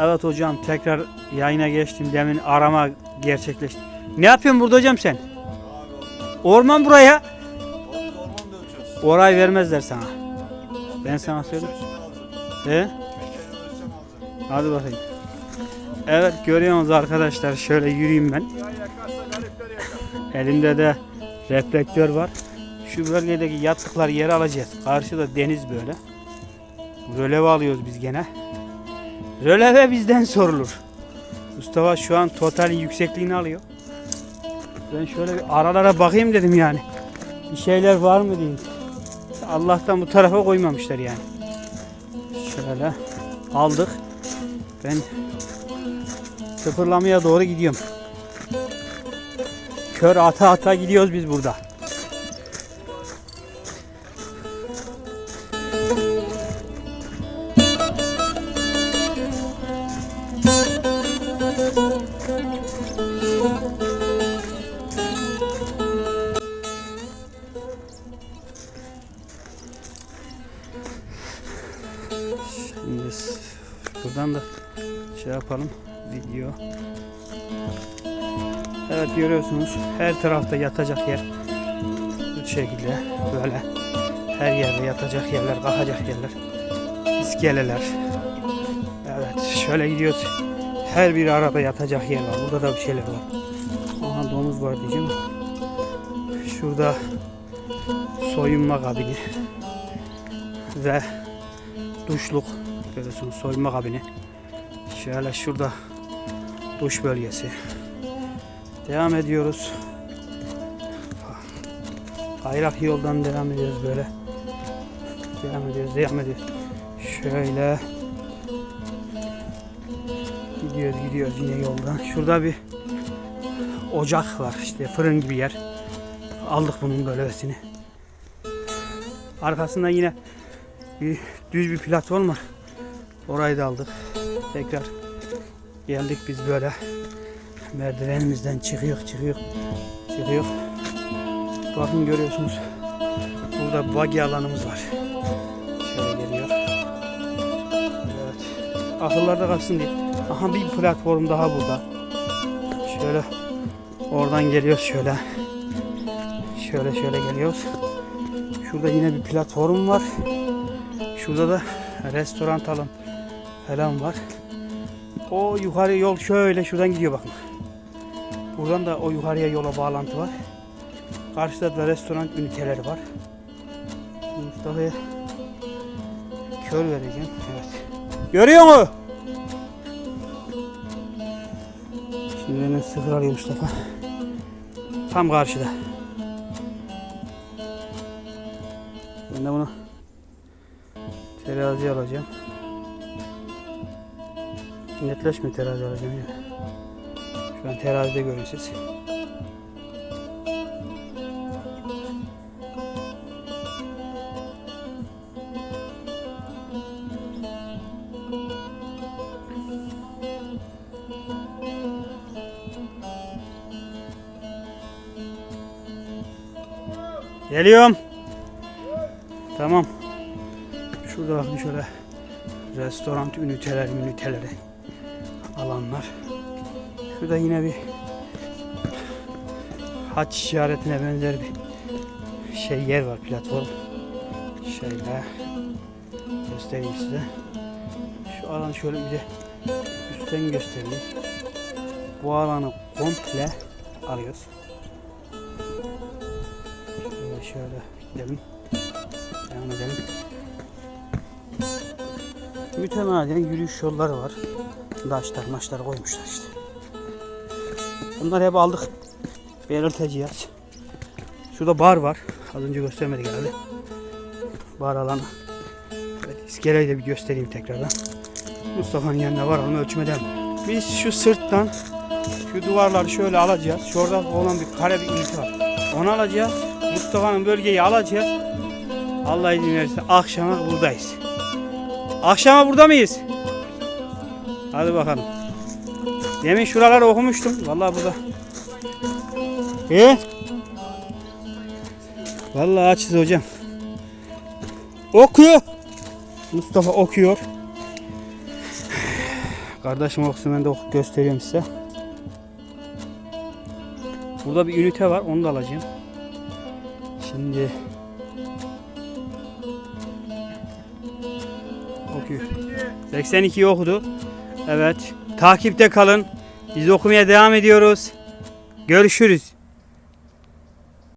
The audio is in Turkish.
Evet hocam tekrar yayına geçtim. Demin arama gerçekleşti. Ne yapıyorsun burada hocam sen? Orman buraya. Orayı vermezler sana. Ben sana söyleyeyim. He? Hadi bakayım. Evet görüyorsunuz arkadaşlar şöyle yürüyeyim ben. Elimde de reflektör var. Şu bölgedeki yatıklar yeri alacağız. Karşıda deniz böyle. Röleve alıyoruz biz gene. Röleve bizden sorulur. Mustafa şu an totalin yüksekliğini alıyor. Ben şöyle bir aralara bakayım dedim yani. Bir şeyler var mı diyeyim. Allah'tan bu tarafa koymamışlar yani. Şöyle aldık. Ben sıfırlamaya doğru gidiyorum. Kör ata ata gidiyoruz biz burada. S- buradan da şey yapalım video. Evet görüyorsunuz her tarafta yatacak yer. Bu şekilde böyle her yerde yatacak yerler, kalkacak yerler. İskeleler. Evet şöyle gidiyoruz. Her bir arada yatacak yer var. Burada da bir şeyler var. Aha domuz var diyeceğim. Şurada soyunma kabini ve duşluk görüyorsunuz soyunma kabini. Şöyle şurada duş bölgesi. Devam ediyoruz. Bayrak yoldan devam ediyoruz böyle. Devam ediyoruz, devam ediyoruz. Şöyle gidiyoruz, gidiyoruz yine yoldan. Şurada bir ocak var işte fırın gibi yer. Aldık bunun böylesini. Arkasında yine bir düz bir platform var. Orayı da aldık. Tekrar geldik biz böyle merdivenimizden çıkıyor çıkıyor çıkıyor. Bakın görüyorsunuz. Burada buggy alanımız var. Şöyle geliyor. Evet. Akıllarda kalsın diye. Aha bir platform daha burada. Şöyle oradan geliyoruz şöyle. Şöyle şöyle geliyoruz. Şurada yine bir platform var. Şurada da restoran alan falan var. O yukarı yol şöyle şuradan gidiyor bakın. Buradan da o yukarıya yola bağlantı var. Karşıda da restoran üniteleri var. Mustafa'ya kör vereceğim. Evet. Görüyor mu? Şimdi benden sıfır alıyor Mustafa. Tam karşıda. Ben de bunu terazi alacağım. Netleşme terazi alacağım ya. Şu an terazide görün siz. Geliyorum. Tamam. Şurada bakın şöyle restoran üniteler, üniteleri alanlar. Şurada yine bir haç işaretine benzer bir şey yer var platform. Şöyle göstereyim size. Şu alanı şöyle bir de üstten göstereyim. Bu alanı komple alıyoruz. Şöyle, şöyle gidelim. Devam edelim. Mütemadiyen yürüyüş yolları var. Daşlar maçlar koymuşlar işte. Bunları hep aldık. Belirteceğiz. Şurada bar var. Az önce göstermedik herhalde. Bar alanı. Evet, iskeleyi de bir göstereyim tekrardan. Mustafa'nın yanında var onu ölçmeden. Biz şu sırttan şu duvarları şöyle alacağız. Şurada olan bir kare bir ünite var. Onu alacağız. Mustafa'nın bölgeyi alacağız. Allah izin verirse akşama buradayız. Akşama burada mıyız? Hadi bakalım. Demin şuraları okumuştum. Vallahi burada. E? Vallahi açız hocam. Okuyor. Mustafa okuyor. Kardeşim okusun ben de oku- gösteriyorum size. Burada bir ünite var onu da alacağım. Şimdi okuyor. 82 okudu. Evet. Takipte kalın. Biz okumaya devam ediyoruz. Görüşürüz.